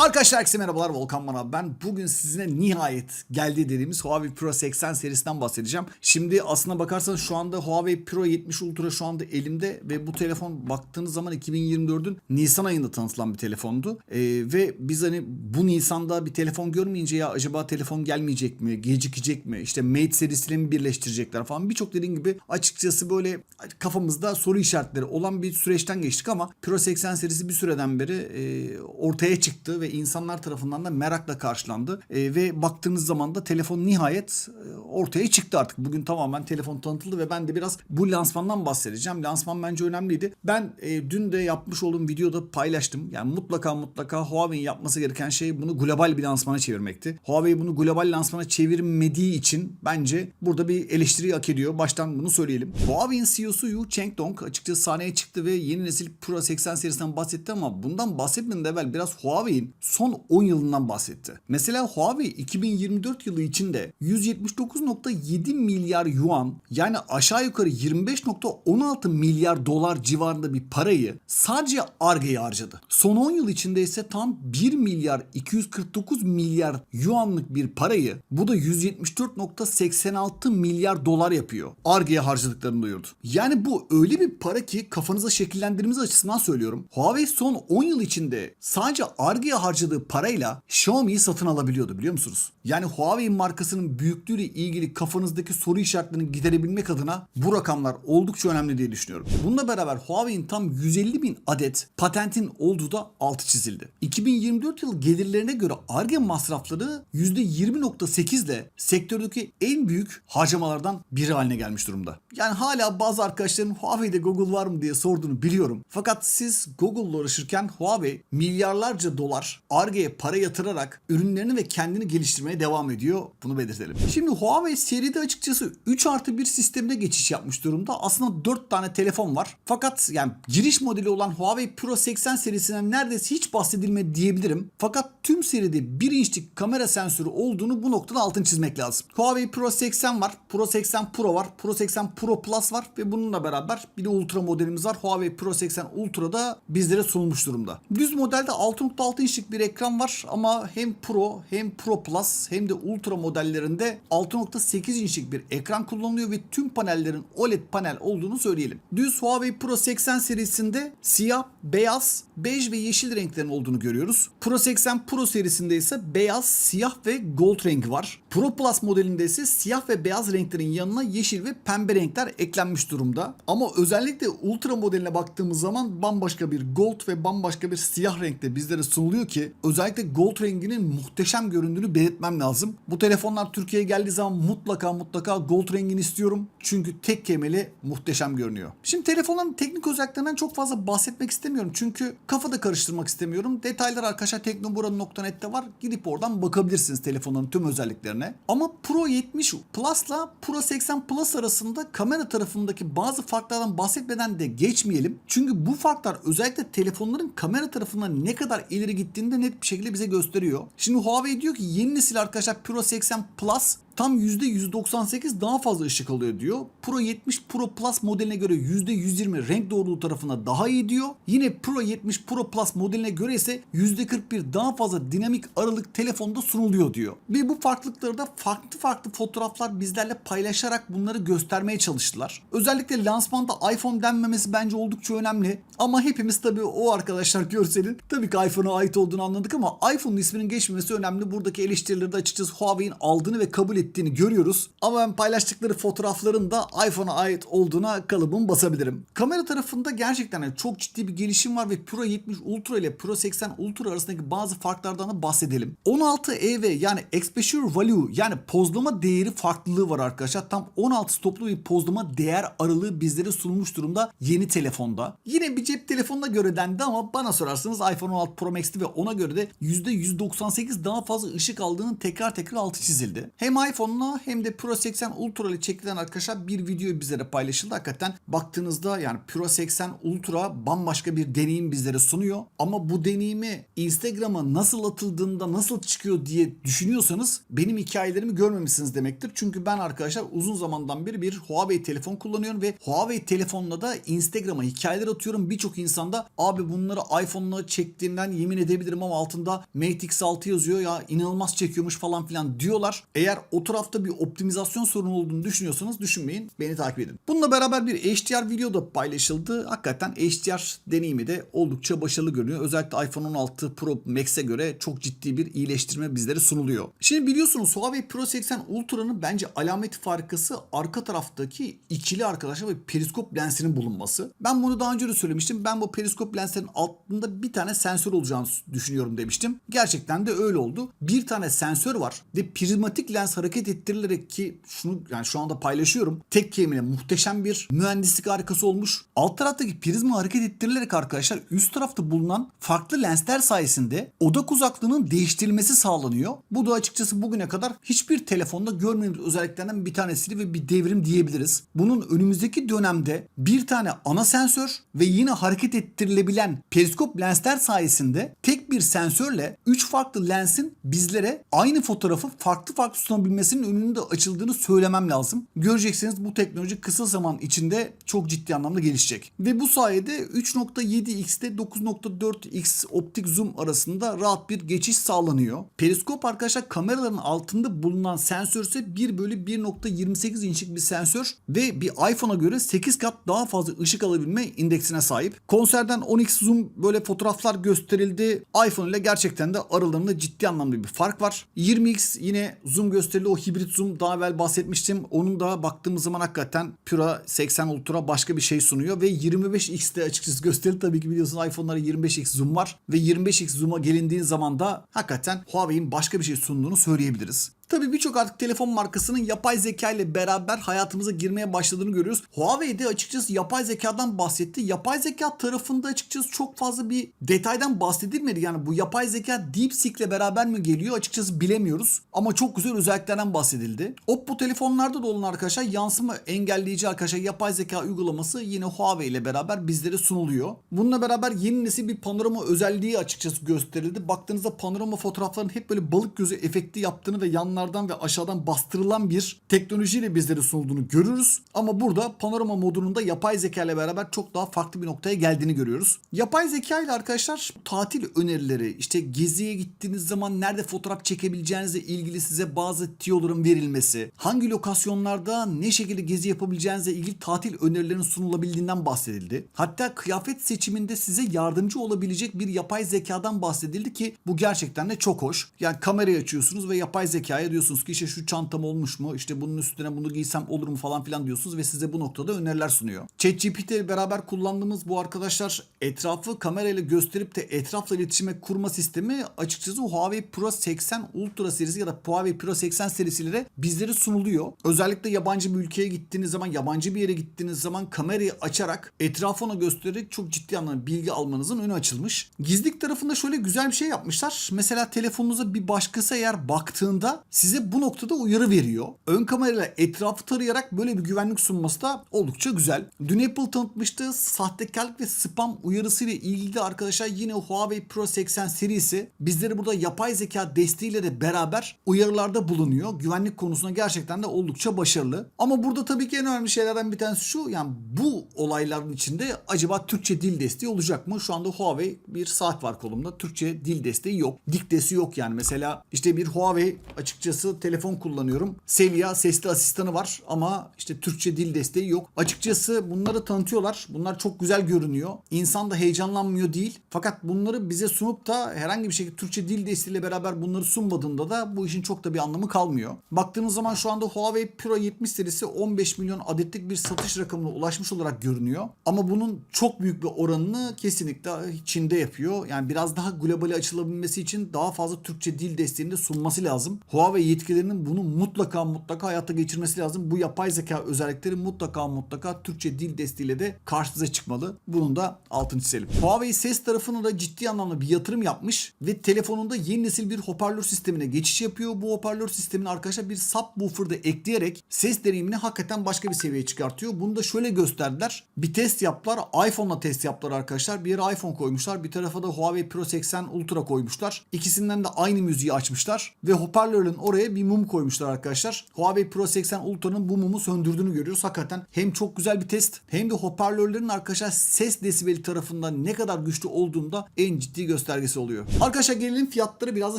Arkadaşlar herkese merhabalar Volkan Bana ben bugün sizinle nihayet geldi dediğimiz Huawei Pro 80 serisinden bahsedeceğim. Şimdi aslına bakarsanız şu anda Huawei Pro 70 Ultra şu anda elimde ve bu telefon baktığınız zaman 2024'ün Nisan ayında tanıtılan bir telefondu. Ee, ve biz hani bu Nisan'da bir telefon görmeyince ya acaba telefon gelmeyecek mi, gecikecek mi, işte Mate serisiyle mi birleştirecekler falan birçok dediğim gibi açıkçası böyle kafamızda soru işaretleri olan bir süreçten geçtik ama Pro 80 serisi bir süreden beri e, ortaya çıktı ve insanlar tarafından da merakla karşılandı. E, ve baktığınız zaman da telefon nihayet e, ortaya çıktı artık. Bugün tamamen telefon tanıtıldı ve ben de biraz bu lansmandan bahsedeceğim. Lansman bence önemliydi. Ben e, dün de yapmış olduğum videoda paylaştım. Yani mutlaka mutlaka Huawei'nin yapması gereken şey bunu global bir lansmana çevirmekti. Huawei bunu global lansmana çevirmediği için bence burada bir eleştiri hak ediyor. Baştan bunu söyleyelim. Huawei'nin CEO'su Yu Chengdong açıkçası sahneye çıktı ve yeni nesil Pro 80 serisinden bahsetti ama bundan bahsetmeden evvel biraz Huawei'in son 10 yılından bahsetti. Mesela Huawei 2024 yılı içinde 179.7 milyar yuan yani aşağı yukarı 25.16 milyar dolar civarında bir parayı sadece Arge'ye harcadı. Son 10 yıl içinde ise tam 1 milyar 249 milyar yuanlık bir parayı bu da 174.86 milyar dolar yapıyor. Arge'ye harcadıklarını duyurdu. Yani bu öyle bir para ki kafanıza şekillendirmeniz açısından söylüyorum. Huawei son 10 yıl içinde sadece Arge'ye harcadığı parayla Xiaomi'yi satın alabiliyordu biliyor musunuz? Yani Huawei markasının büyüklüğüyle ilgili kafanızdaki soru işaretlerini giderebilmek adına bu rakamlar oldukça önemli diye düşünüyorum. Bununla beraber Huawei'nin tam 150 bin adet patentin olduğu da altı çizildi. 2024 yıl gelirlerine göre Arge masrafları %20.8 ile sektördeki en büyük harcamalardan biri haline gelmiş durumda. Yani hala bazı arkadaşların Huawei'de Google var mı diye sorduğunu biliyorum. Fakat siz Google'la uğraşırken Huawei milyarlarca dolar Arge'ye para yatırarak ürünlerini ve kendini geliştirmeye devam ediyor. Bunu belirtelim. Şimdi Huawei seride açıkçası 3 artı 1 sistemine geçiş yapmış durumda. Aslında 4 tane telefon var. Fakat yani giriş modeli olan Huawei Pro 80 serisinden neredeyse hiç bahsedilmedi diyebilirim. Fakat tüm seride 1 inçlik kamera sensörü olduğunu bu noktada altın çizmek lazım. Huawei Pro 80 var. Pro 80 Pro var. Pro 80 Pro Plus var ve bununla beraber bir de Ultra modelimiz var. Huawei Pro 80 Ultra da bizlere sunulmuş durumda. Düz modelde 6.6 inçlik bir ekran var ama hem Pro hem Pro Plus hem de Ultra modellerinde 6.8 inçlik bir ekran kullanılıyor ve tüm panellerin OLED panel olduğunu söyleyelim. Düz Huawei Pro 80 serisinde siyah, beyaz, bej ve yeşil renklerin olduğunu görüyoruz. Pro 80 Pro serisinde ise beyaz, siyah ve gold rengi var. Pro Plus modelinde ise siyah ve beyaz renklerin yanına yeşil ve pembe renkler eklenmiş durumda. Ama özellikle Ultra modeline baktığımız zaman bambaşka bir gold ve bambaşka bir siyah renkte bizlere sunuluyor ki özellikle gold renginin muhteşem göründüğünü belirtmem lazım. Bu telefonlar Türkiye'ye geldiği zaman mutlaka mutlaka gold rengini istiyorum. Çünkü tek kemeli muhteşem görünüyor. Şimdi telefonların teknik özelliklerinden çok fazla bahsetmek istemiyorum. Çünkü kafada karıştırmak istemiyorum. Detaylar arkadaşlar teknoburanın.net'te var. Gidip oradan bakabilirsiniz telefonların tüm özelliklerine. Ama Pro 70 Plus'la Pro 80 Plus arasında kamera tarafındaki bazı farklardan bahsetmeden de geçmeyelim. Çünkü bu farklar özellikle telefonların kamera tarafından ne kadar ileri gittiğini de net bir şekilde bize gösteriyor. Şimdi Huawei diyor ki yeni nesil arkadaşlar Pro 80 Plus tam %198 daha fazla ışık alıyor diyor. Pro 70 Pro Plus modeline göre %120 renk doğruluğu tarafına daha iyi diyor. Yine Pro 70 Pro Plus modeline göre ise %41 daha fazla dinamik aralık telefonda sunuluyor diyor. Ve bu farklılıkları da farklı farklı fotoğraflar bizlerle paylaşarak bunları göstermeye çalıştılar. Özellikle lansmanda iPhone denmemesi bence oldukça önemli. Ama hepimiz tabii o arkadaşlar görselin tabii ki iPhone'a ait olduğunu anladık ama iPhone'un isminin geçmemesi önemli. Buradaki eleştirileri de açıkçası Huawei'nin aldığını ve kabul ettiğini görüyoruz. Ama ben paylaştıkları fotoğrafların da iPhone'a ait olduğuna kalıbımı basabilirim. Kamera tarafında gerçekten çok ciddi bir gelişim var ve Pro 70 Ultra ile Pro 80 Ultra arasındaki bazı farklardan da bahsedelim. 16 EV yani Exposure Value yani pozlama değeri farklılığı var arkadaşlar. Tam 16 stoplu bir pozlama değer aralığı bizlere sunulmuş durumda yeni telefonda. Yine bir cep telefonuna göre dendi ama bana sorarsanız iPhone 16 Pro Max'ti ve ona göre de %198 daha fazla ışık aldığının tekrar tekrar altı çizildi. Hem iPhone'la hem de Pro 80 Ultra ile çekilen arkadaşlar bir video bizlere paylaşıldı. Hakikaten baktığınızda yani Pro 80 Ultra bambaşka bir deneyim bizlere sunuyor. Ama bu deneyimi Instagram'a nasıl atıldığında nasıl çıkıyor diye düşünüyorsanız benim hikayelerimi görmemişsiniz demektir. Çünkü ben arkadaşlar uzun zamandan beri bir Huawei telefon kullanıyorum ve Huawei telefonla da Instagram'a hikayeler atıyorum. Birçok insanda abi bunları iPhone'la çektiğinden yemin edebilirim ama altında Mate X6 yazıyor ya inanılmaz çekiyormuş falan filan diyorlar. Eğer o tarafta bir optimizasyon sorunu olduğunu düşünüyorsanız düşünmeyin. Beni takip edin. Bununla beraber bir HDR video da paylaşıldı. Hakikaten HDR deneyimi de oldukça başarılı görünüyor. Özellikle iPhone 16 Pro Max'e göre çok ciddi bir iyileştirme bizlere sunuluyor. Şimdi biliyorsunuz Huawei Pro 80 Ultra'nın bence alamet farkası arka taraftaki ikili arkadaşlar ve periskop lensinin bulunması. Ben bunu daha önce de söylemiştim. Ben bu periskop lenslerin altında bir tane sensör olacağını düşünüyorum demiştim. Gerçekten de öyle oldu. Bir tane sensör var ve prizmatik lens hareket ettirilerek ki şunu yani şu anda paylaşıyorum. Tek kelimeyle muhteşem bir mühendislik harikası olmuş. Alt taraftaki prizma hareket ettirilerek arkadaşlar üst tarafta bulunan farklı lensler sayesinde odak uzaklığının değiştirilmesi sağlanıyor. Bu da açıkçası bugüne kadar hiçbir telefonda görmediğimiz özelliklerden bir tanesiydi ve bir devrim diyebiliriz. Bunun önümüzdeki dönemde bir tane ana sensör ve yine hareket ettirilebilen periskop lensler sayesinde tek bir sensörle 3 farklı lensin bizlere aynı fotoğrafı farklı farklı sunabilmesinin önünün de açıldığını söylemem lazım. Göreceksiniz bu teknoloji kısa zaman içinde çok ciddi anlamda gelişecek. Ve bu sayede 3.7x'te 9.4x optik zoom arasında rahat bir geçiş sağlanıyor. Periskop arkadaşlar kameraların altında bulunan sensör ise 1 bölü 1.28 inçlik bir sensör ve bir iPhone'a göre 8 kat daha fazla ışık alabilme indeksine sahip. Konserden 10x zoom böyle fotoğraflar gösterildi. iPhone ile gerçekten de aralarında ciddi anlamda bir fark var. 20x yine zoom gösterili o hibrit zoom daha evvel bahsetmiştim. Onun da baktığımız zaman hakikaten Pro 80 Ultra başka bir şey sunuyor ve 25x'te açıkçası gösterili tabii ki biliyorsunuz iPhone'lara 25x zoom var ve 25x zoom'a gelindiğin zaman da hakikaten Huawei'in başka bir şey sunduğunu söyleyebiliriz. Tabii birçok artık telefon markasının yapay zeka ile beraber hayatımıza girmeye başladığını görüyoruz. Huawei de açıkçası yapay zekadan bahsetti. Yapay zeka tarafında açıkçası çok fazla bir detaydan bahsedilmedi. Yani bu yapay zeka DeepSeek ile beraber mi geliyor açıkçası bilemiyoruz. Ama çok güzel özelliklerden bahsedildi. Oppo telefonlarda da olan arkadaşlar yansıma engelleyici arkadaşlar yapay zeka uygulaması yine Huawei ile beraber bizlere sunuluyor. Bununla beraber yeni nesil bir panorama özelliği açıkçası gösterildi. Baktığınızda panorama fotoğrafların hep böyle balık gözü efekti yaptığını ve yanlardan ve aşağıdan bastırılan bir teknolojiyle bizlere sunulduğunu görürüz. Ama burada panorama modunun yapay zeka ile beraber çok daha farklı bir noktaya geldiğini görüyoruz. Yapay zeka ile arkadaşlar tatil önerileri, işte geziye gittiğiniz zaman nerede fotoğraf çekebileceğinizle ilgili size bazı tiyoların verilmesi, hangi lokasyonlarda ne şekilde gezi yapabileceğinizle ilgili tatil önerilerinin sunulabildiğinden bahsedildi. Hatta kıyafet seçiminde size yardımcı olabilecek bir yapay zekadan bahsedildi ki bu gerçekten de çok hoş. Yani kamerayı açıyorsunuz ve yapay zekaya diyorsunuz ki işte şu çantam olmuş mu? İşte bunun üstüne bunu giysem olur mu falan filan diyorsunuz ve size bu noktada öneriler sunuyor. ChatGPT ile beraber kullandığımız bu arkadaşlar etrafı kamerayla gösterip de etrafla iletişime kurma sistemi açıkçası Huawei Pro 80 Ultra serisi ya da Huawei Pro 80 serisiyle bizlere sunuluyor. Özellikle yabancı bir ülkeye gittiğiniz zaman, yabancı bir yere gittiğiniz zaman kamerayı açarak etrafı ona göstererek çok ciddi anlamda bilgi almanızın önü açılmış. Gizlilik tarafında şöyle güzel bir şey yapmışlar. Mesela telefonunuza bir başkası eğer baktığında size bu noktada uyarı veriyor. Ön kamerayla etrafı tarayarak böyle bir güvenlik sunması da oldukça güzel. Dün Apple tanıtmıştı. Sahtekarlık ve spam uyarısıyla ilgili de arkadaşlar yine Huawei Pro 80 serisi bizleri burada yapay zeka desteğiyle de beraber uyarılarda bulunuyor. Güvenlik konusunda gerçekten de oldukça başarılı. Ama burada tabii ki en önemli şeylerden bir tanesi şu. Yani bu olayların içinde acaba Türkçe dil desteği olacak mı? Şu anda Huawei bir saat var kolumda. Türkçe dil desteği yok. Diktesi yok yani. Mesela işte bir Huawei açıkçası telefon kullanıyorum. Sevia sesli asistanı var ama işte Türkçe dil desteği yok. Açıkçası bunları tanıtıyorlar. Bunlar çok güzel görünüyor. İnsan da heyecanlanmıyor değil. Fakat bunları bize sunup da herhangi bir şekilde Türkçe dil desteğiyle beraber bunları sunmadığında da bu işin çok da bir anlamı kalmıyor. Baktığımız zaman şu anda Huawei Pro 70 serisi 15 milyon adetlik bir satış rakamına ulaşmış olarak görünüyor. Ama bunun çok büyük bir oranını kesinlikle Çin'de yapıyor. Yani biraz daha globale açılabilmesi için daha fazla Türkçe dil desteğini de sunması lazım. Huawei Huawei yetkililerinin bunu mutlaka mutlaka hayata geçirmesi lazım. Bu yapay zeka özellikleri mutlaka mutlaka Türkçe dil desteğiyle de karşınıza çıkmalı. Bunun da altını çizelim. Huawei ses tarafına da ciddi anlamda bir yatırım yapmış ve telefonunda yeni nesil bir hoparlör sistemine geçiş yapıyor. Bu hoparlör sistemine arkadaşlar bir subwoofer da ekleyerek ses deneyimini hakikaten başka bir seviyeye çıkartıyor. Bunu da şöyle gösterdiler. Bir test yaptılar. iPhone'la test yaptılar arkadaşlar. Bir yere iPhone koymuşlar. Bir tarafa da Huawei Pro 80 Ultra koymuşlar. İkisinden de aynı müziği açmışlar. Ve hoparlörün oraya bir mum koymuşlar arkadaşlar. Huawei Pro 80 Ultra'nın bu mumu söndürdüğünü görüyoruz. Hakikaten hem çok güzel bir test hem de hoparlörlerin arkadaşlar ses desibeli tarafından ne kadar güçlü olduğunda en ciddi göstergesi oluyor. Arkadaşlar gelelim fiyatları biraz da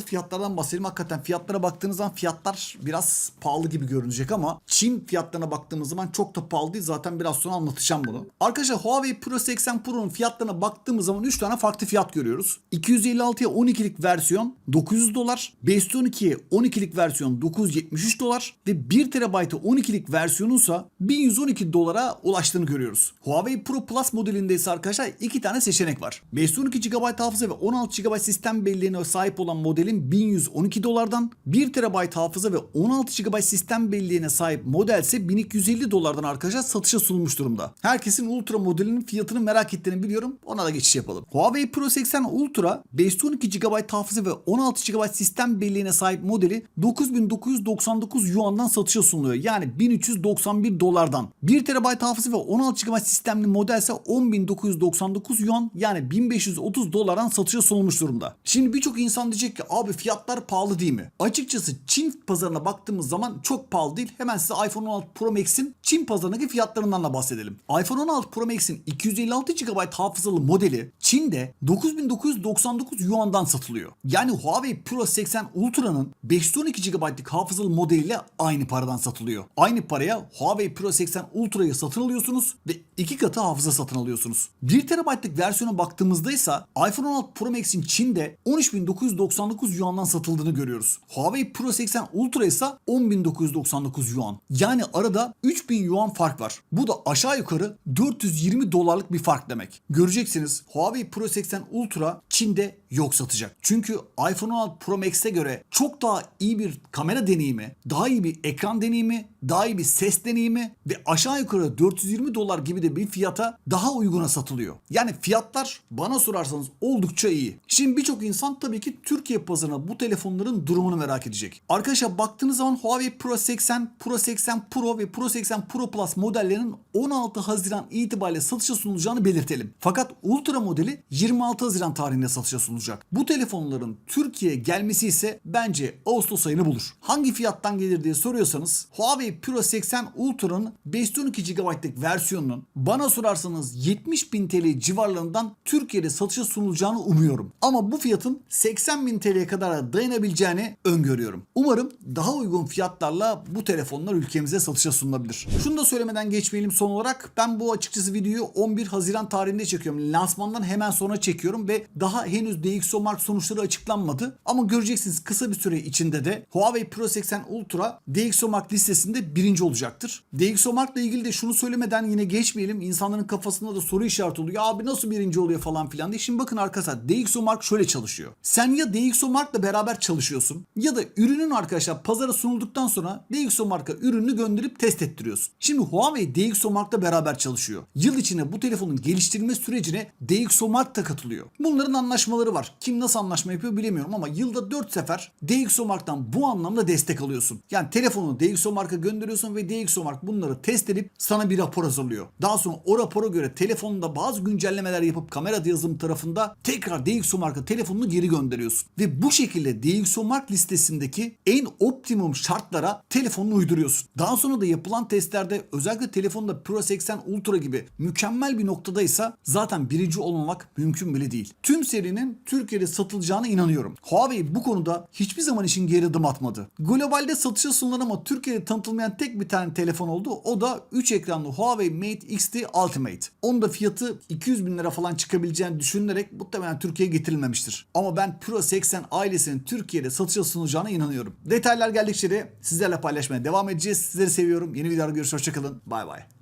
fiyatlardan bahsedelim. Hakikaten fiyatlara baktığınız zaman fiyatlar biraz pahalı gibi görünecek ama Çin fiyatlarına baktığımız zaman çok da pahalı değil. Zaten biraz sonra anlatacağım bunu. Arkadaşlar Huawei Pro 80 Pro'nun fiyatlarına baktığımız zaman 3 tane farklı fiyat görüyoruz. 256'ya 12'lik versiyon 900 dolar. 512'ye 12'lik versiyon 973 dolar. Ve 1 TB'ı 12'lik versiyonunsa 1112 dolara ulaştığını görüyoruz. Huawei Pro Plus modelinde ise arkadaşlar iki tane seçenek var. 512 GB hafıza ve 16 GB sistem belleğine sahip olan modelin 1112 dolardan, 1 TB hafıza ve 16 GB sistem belleğine sahip model ise 1250 dolardan arkadaşlar satışa sunulmuş durumda. Herkesin Ultra modelinin fiyatını merak ettiğini biliyorum. Ona da geçiş yapalım. Huawei Pro 80 Ultra 512 GB hafıza ve 16 GB sistem belleğine sahip modeli 9999 yuandan satışa sunuluyor. Yani 1391 dolardan. 1 TB hafıza ve 16 GB sistemli model ise 10999 yuan yani 1530 dolardan satışa sunulmuş durumda. Şimdi birçok insan diyecek ki abi fiyatlar pahalı değil mi? Açıkçası Çin pazarına baktığımız zaman çok pahalı değil. Hemen size iPhone 16 Pro Max'in Çin pazarındaki fiyatlarından da bahsedelim. iPhone 16 Pro Max'in 256 GB hafızalı modeli Çin'de 9999 yuandan satılıyor. Yani Huawei Pro 80 Ultra'nın 512 GB'lık hafızalı modeliyle aynı paradan satılıyor. Aynı paraya Huawei Pro 80 Ultra'yı satın alıyorsunuz ve iki katı hafıza satın alıyorsunuz. 1 TB'lık versiyona baktığımızda ise iPhone 16 Pro Max'in Çin'de 13.999 yuandan satıldığını görüyoruz. Huawei Pro 80 Ultra ise 10.999 yuan. Yani arada 3000 yuan fark var. Bu da aşağı yukarı 420 dolarlık bir fark demek. Göreceksiniz Huawei Pro 80 Ultra Çin'de yok satacak. Çünkü iPhone 16 Pro Max'e göre çok daha iyi bir kamera deneyimi, daha iyi bir ekran deneyimi, daha iyi bir ses deneyimi ve aşağı yukarı 420 dolar gibi de bir fiyata daha uyguna satılıyor. Yani fiyatlar bana sorarsanız oldukça iyi. Şimdi birçok insan tabii ki Türkiye pazarına bu telefonların durumunu merak edecek. Arkadaşlar baktığınız zaman Huawei Pro 80, Pro 80 Pro ve Pro 80 Pro Plus modellerinin 16 Haziran itibariyle satışa sunulacağını belirtelim. Fakat Ultra modeli 26 Haziran tarihinde satışa sunulacak. Bu telefonların Türkiye'ye gelmesi ise bence Ağustos ayını bulur. Hangi fiyattan gelir diye soruyorsanız Huawei Pro 80 Ultra'nın 512 GB'lık versiyonunun bana sorarsanız 70 bin TL civarlarından Türkiye'de satışa sunulacağını umuyorum. Ama bu fiyatın 80 bin TL'ye kadar dayanabileceğini öngörüyorum. Umarım daha uygun fiyatlarla bu telefonlar ülkemize satışa sunulabilir. Şunu da söylemeden geçmeyelim son olarak. Ben bu açıkçası videoyu 11 Haziran tarihinde çekiyorum. Lansmandan hemen sonra çekiyorum ve daha henüz DxOMark sonuçları açıklanmadı. Ama göreceksiniz kısa bir süre içinde de Huawei Pro 80 Ultra DxOMark listesinde birinci olacaktır. DxOMark ile ilgili de şunu söylemeden yine geçmeyelim. İnsanların kafasında da soru işareti oluyor. Abi nasıl birinci oluyor falan filan diye. Şimdi bakın arkadaşlar DxOMark şöyle çalışıyor. Sen ya DxOMark'la beraber çalışıyorsun ya da ürünün arkadaşlar pazara sunulduktan sonra DxOMark'a ürünü gönderip test ettiriyorsun. Şimdi Huawei DxOMark'la beraber çalışıyor. Yıl içinde bu telefonun geliştirilme sürecine DxOMark da katılıyor. Bunların anlaşmaları var. Kim nasıl anlaşma yapıyor bilemiyorum ama yılda 4 sefer DxOMark'tan bu anlamda destek alıyorsun. Yani telefonu DxOMark'a gönderiyorsun ve DxOMark bunları test edip sana bir rapor hazırlıyor. Daha sonra o rapora göre telefonunda bazı güncellemeler yapıp kamera yazılım tarafında tekrar DxOMark'a telefonunu geri gönderiyorsun. Ve bu şekilde DxOMark listesindeki en optimum şartlara telefonunu uyduruyorsun. Daha sonra da yapılan testlerde özellikle telefonda Pro 80 Ultra gibi mükemmel bir noktadaysa zaten birinci olmamak mümkün bile değil. Tüm serinin Türkiye'de satılacağına inanıyorum. Huawei bu konuda hiçbir zaman için geri adım atmadı. Globalde satışa sunulan ama Türkiye'de tanıtılmayan tek bir tane telefon oldu. O da 3 ekranlı Huawei Mate XT Ultimate. Onun da fiyatı 200 bin lira falan çıkabileceğini düşünülerek muhtemelen Türkiye'ye getirilmemiştir. Ama ben Pro 80 ailesinin Türkiye'de satışa sunulacağına inanıyorum. Detaylar geldikçe de sizlerle paylaşmaya devam edeceğiz. Sizleri seviyorum. Yeni videolarda görüşürüz. Hoşçakalın. Bay bay.